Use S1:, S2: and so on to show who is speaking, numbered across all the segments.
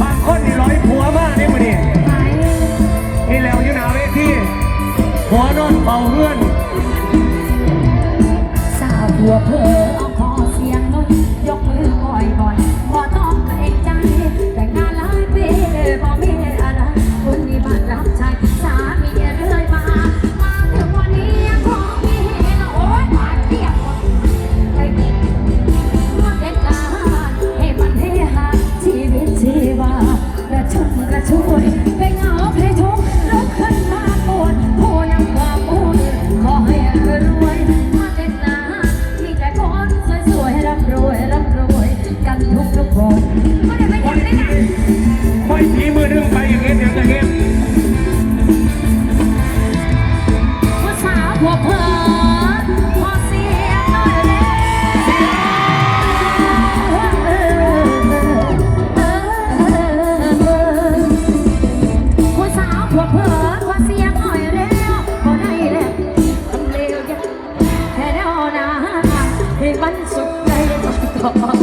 S1: บางคนนี่รอยผัวมากนี่มัน
S2: นี่
S1: นี่แล้วอยู่หนาเวผัวนอนเบาเฮือ
S2: หัวเผลอพอเสียงน้อยแล้วเออเอ
S1: อเว
S2: สาวหัวเผอพอเสียงน้อยแล้วพอได้แล้วทำเลวยังแค่เดาหน้า
S1: เพ
S2: ลงวันสุ
S1: ข
S2: ใจต้องต่อ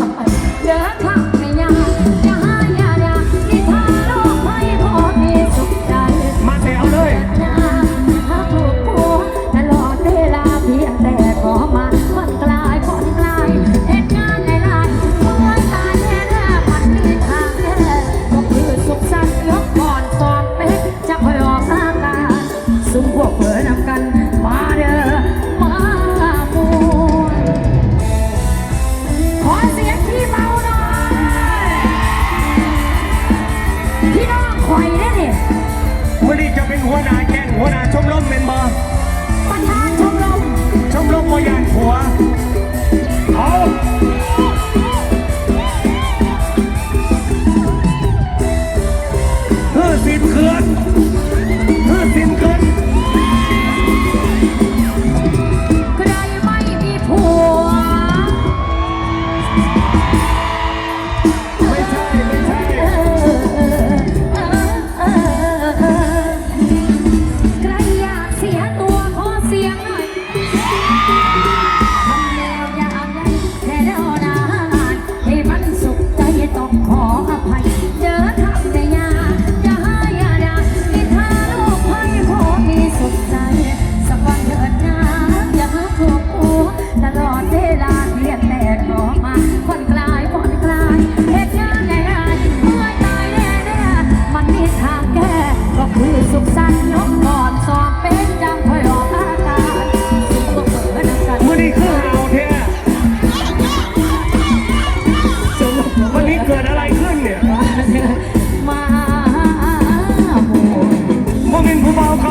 S2: กเผลอนำกัน
S1: 不包าเข้